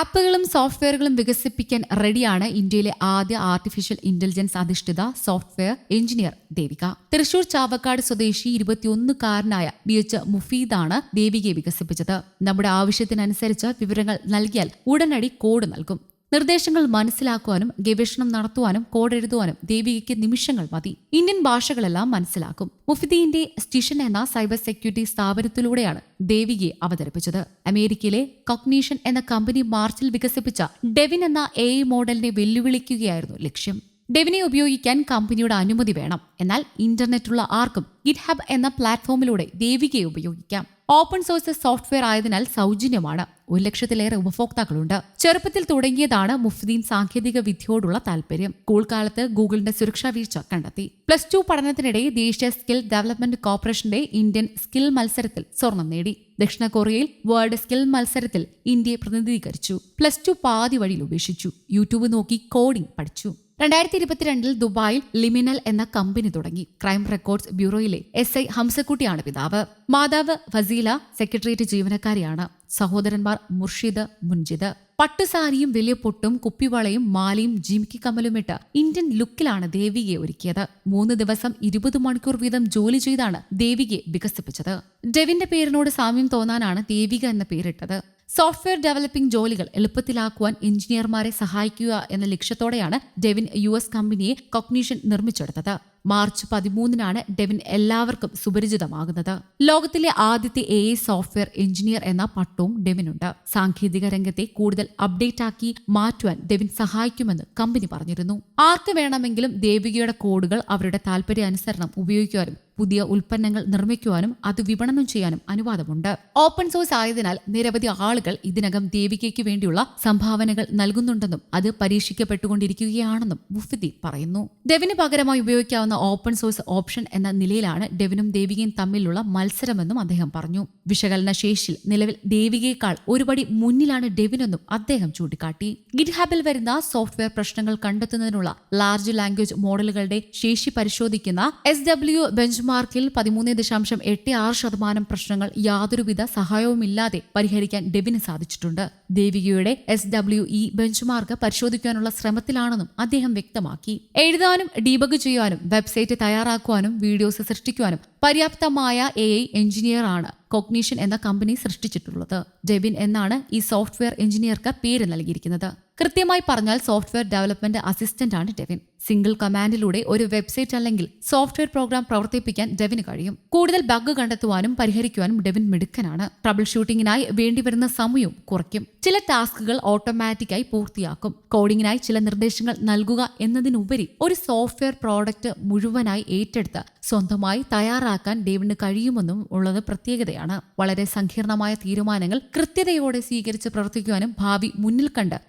ആപ്പുകളും സോഫ്റ്റ്വെയറുകളും വികസിപ്പിക്കാൻ റെഡിയാണ് ഇന്ത്യയിലെ ആദ്യ ആർട്ടിഫിഷ്യൽ ഇന്റലിജൻസ് അധിഷ്ഠിത സോഫ്റ്റ്വെയർ എഞ്ചിനീയർ ദേവിക. തൃശൂർ ചാവക്കാട് സ്വദേശി ഇരുപത്തിയൊന്നുകാരനായ ബി എച്ച് മുഫീദാണ് ദേവികയെ വികസിപ്പിച്ചത്. നമ്മുടെ ആവശ്യത്തിനനുസരിച്ച് വിവരങ്ങൾ നൽകിയാൽ ഉടനടി കോഡ് നൽകും. നിർദ്ദേശങ്ങൾ മനസ്സിലാക്കുവാനും ഗവേഷണം നടത്തുവാനും കോഡ് എഴുതുവാനും ദേവികയ്ക്ക് നിമിഷങ്ങൾ മതി. ഇന്ത്യൻ ഭാഷകളെല്ലാം മനസ്സിലാക്കും. മുഫിദീന്റെ സ്റ്റിഷൻ എന്ന സൈബർ സെക്യൂരിറ്റി സ്ഥാപനത്തിലൂടെയാണ് ദേവികയെ അവതരിപ്പിച്ചത്. അമേരിക്കയിലെ കൊഗ്നീഷൻ എന്ന കമ്പനി മാർച്ചിൽ വികസിപ്പിച്ച ഡെവിൻ എന്ന എ മോഡലിനെ വെല്ലുവിളിക്കുകയായിരുന്നു ലക്ഷ്യം. ഡെവിനെ ഉപയോഗിക്കാൻ കമ്പനിയുടെ അനുമതി വേണം. എന്നാൽ ഇന്റർനെറ്റുള്ള ആർക്കും ഗിറ്റ് എന്ന പ്ലാറ്റ്ഫോമിലൂടെ ദേവികയെ ഉപയോഗിക്കാം. ഓപ്പൺ സോഴ്സ് സോഫ്റ്റ്വെയർ ആയതിനാൽ സൗജന്യമാണ്. ഒരു ലക്ഷത്തിലേറെ ഉപഭോക്താക്കളുണ്ട്. ചെറുപ്പത്തിൽ തുടങ്ങിയതാണ് മുഫ്തീൻ സാങ്കേതിക വിദ്യയോടുള്ള താല്പര്യം. സ്കൂൾ കാലത്ത് ഗൂഗിളിന്റെ സുരക്ഷാ വീഴ്ച കണ്ടെത്തി. പ്ലസ് ടു പഠനത്തിനിടെ ദേശീയ സ്കിൽ ഡെവലപ്മെന്റ് കോർപ്പറേഷന്റെ ഇന്ത്യൻ സ്കിൽ മത്സരത്തിൽ സ്വർണം നേടി. ദക്ഷിണ കൊറിയയിൽ വേൾഡ് സ്കിൽ മത്സരത്തിൽ ഇന്ത്യയെ പ്രതിനിധീകരിച്ചു. പ്ലസ് ടു പാതി വഴിയിൽ ഉപേക്ഷിച്ചു. യൂട്യൂബ് നോക്കി കോഡിംഗ് പഠിച്ചു. രണ്ടായിരത്തി ഇരുപത്തിരണ്ടിൽ ദുബായിൽ ലിമിനൽ എന്ന കമ്പനി തുടങ്ങി. ക്രൈം റെക്കോർഡ്സ് ബ്യൂറോയിലെ എസ് ഐ ഹംസക്കുട്ടിയാണ് പിതാവ്. മാതാവ് ഫസീല സെക്രട്ടേറിയറ്റ് ജീവനക്കാരിയാണ്. സഹോദരന്മാർ മുർഷിദ് മുൻജിദ്. പട്ടുസാരിയും വലിയ പൊട്ടും കുപ്പിവളയും മാലയും ജിമിക്കി കമ്മലുമിട്ട് ഇന്ത്യൻ ലുക്കിലാണ് ദേവികയെ ഒരുക്കിയത്. മൂന്ന് ദിവസം ഇരുപത് മണിക്കൂർ വീതം ജോലി ചെയ്താണ് ദേവികയെ വികസിപ്പിച്ചത്. ഡെവിന്റെ പേരിനോട് സാമ്യം തോന്നാനാണ് ദേവിക എന്ന പേരിട്ടത്. സോഫ്റ്റ്വെയർ ഡെവലപ്പിംഗ് ജോലികൾ എളുപ്പത്തിലാക്കുവാൻ എഞ്ചിനീയർമാരെ സഹായിക്കുക എന്ന ലക്ഷ്യത്തോടെയാണ് ഡെവിൻ യു എസ് കമ്പനിയെ കൊഗ്നീഷൻ നിർമ്മിച്ചെടുത്തത്. മാർച്ച് പതിമൂന്നിനാണ് ഡെവിൻ എല്ലാവർക്കും സുപരിചിതമാകുന്നത്. ലോകത്തിലെ ആദ്യത്തെ എ സോഫ്റ്റ്വെയർ എഞ്ചിനീയർ എന്ന പട്ടവും ഡെവിനുണ്ട്. സാങ്കേതിക രംഗത്തെ കൂടുതൽ അപ്ഡേറ്റ് ആക്കി മാറ്റുവാൻ ഡെവിൻ സഹായിക്കുമെന്ന് കമ്പനി പറഞ്ഞിരുന്നു. ആർക്ക് വേണമെങ്കിലും ദേവികയുടെ കോഡുകൾ അവരുടെ താല്പര്യാനുസരണം ഉപയോഗിക്കുവാനും പുതിയ ഉൽപ്പന്നങ്ങൾ നിർമ്മിക്കുവാനും അത് വിപണനം ചെയ്യാനും അനുവാദമുണ്ട്. ഓപ്പൺ സോഴ്സ് ആയതിനാൽ നിരവധി ആളുകൾ ഇതിനകം ദേവികയ്ക്ക് വേണ്ടിയുള്ള സംഭാവനകൾ നൽകുന്നുണ്ടെന്നും അത് പരീക്ഷിക്കപ്പെട്ടുകൊണ്ടിരിക്കുകയാണെന്നും മുഫിദി പറയുന്നു. ഡെവിന് പകരമായി ഉപയോഗിക്കാവുന്ന ഓപ്പൺ സോഴ്സ് ഓപ്ഷൻ എന്ന നിലയിലാണ് ഡെവിനും ദേവികയും തമ്മിലുള്ള മത്സരമെന്നും അദ്ദേഹം പറഞ്ഞു. വിശകലന ശേഷിയിൽ നിലവിൽ ദേവികയേക്കാൾ ഒരുപടി മുന്നിലാണ് ഡെവിനെന്നും അദ്ദേഹം ചൂണ്ടിക്കാട്ടി. ഗിറ്റ്ഹാബിൽ വരുന്ന സോഫ്റ്റ്വെയർ പ്രശ്നങ്ങൾ കണ്ടെത്തുന്നതിനുള്ള ലാർജ് ലാംഗ്വേജ് മോഡലുകളുടെ ശേഷി പരിശോധിക്കുന്ന എസ് ഡബ്ല്യു ബെഞ്ച്മാർക്കിൽ പതിമൂന്ന് ദശാംശം എട്ട് ആറ് ശതമാനം പ്രശ്നങ്ങൾ യാതൊരുവിധ സഹായവുമില്ലാതെ പരിഹരിക്കാൻ ഡെവിന് സാധിച്ചിട്ടുണ്ട്. ദേവികയുടെ എസ് ഡബ്ല്യു ഇ ബെഞ്ച്മാർക്ക് പരിശോധിക്കാനുള്ള ശ്രമത്തിലാണെന്നും അദ്ദേഹം വ്യക്തമാക്കി. എഴുതാനും ഡീബഗ് ചെയ്യാനും വെബ്സൈറ്റ് തയ്യാറാക്കുവാനും വീഡിയോസ് സൃഷ്ടിക്കുവാനും പര്യാപ്തമായ എ ഐ എഞ്ചിനീയർ ആണ് കൊഗ്നീഷൻ എന്ന കമ്പനി സൃഷ്ടിച്ചിട്ടുള്ളത്. ഡെബിൻ എന്നാണ് ഈ സോഫ്റ്റ്വെയർ എഞ്ചിനീയർക്ക് പേര് നൽകിയിരിക്കുന്നത്. കൃത്യമായി പറഞ്ഞാൽ സോഫ്റ്റ്വെയർ ഡെവലപ്മെന്റ് അസിസ്റ്റന്റ് ആണ് ഡെവിൻ. സിംഗിൾ കമാൻഡിലൂടെ ഒരു വെബ്സൈറ്റ് അല്ലെങ്കിൽ സോഫ്റ്റ്വെയർ പ്രോഗ്രാം പ്രവർത്തിപ്പിക്കാൻ ഡെവിന് കഴിയും. കൂടുതൽ ബഗ് കണ്ടെത്തുവാനും പരിഹരിക്കുവാനും ഡെവിൻ മിടുക്കനാണ്. ട്രബിൾ ഷൂട്ടിങ്ങിനായി വേണ്ടിവരുന്ന സമയവും കുറയ്ക്കും. ചില ടാസ്കുകൾ ഓട്ടോമാറ്റിക്കായി പൂർത്തിയാക്കും. കോഡിങ്ങിനായി ചില നിർദ്ദേശങ്ങൾ നൽകുക എന്നതിനുപരി ഒരു സോഫ്റ്റ്വെയർ പ്രോഡക്റ്റ് മുഴുവനായി ഏറ്റെടുത്ത് സ്വന്തമായി തയ്യാറാക്കാൻ ഡേവിന് കഴിയുമെന്നും ഉള്ളത് പ്രത്യേകതയാണ്. വളരെ സങ്കീർണമായ തീരുമാനങ്ങൾ കൃത്യതയോടെ സ്വീകരിച്ച് പ്രവർത്തിക്കുവാനും ഭാവി മുന്നിൽ കണ്ട്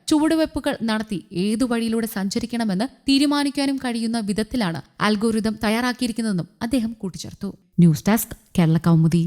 ചുവടുവെപ്പുകൾ നടത്തി ഏതു വഴിയിലൂടെ സഞ്ചരിക്കണമെന്ന് തീരുമാനിക്കാനും കഴിയുന്ന വിധത്തിലാണ് അൽഗോരിതം തയ്യാറാക്കിയിരിക്കുന്നതെന്നും അദ്ദേഹം കൂട്ടിച്ചേർത്തു. News desk Kerala Kaumudi.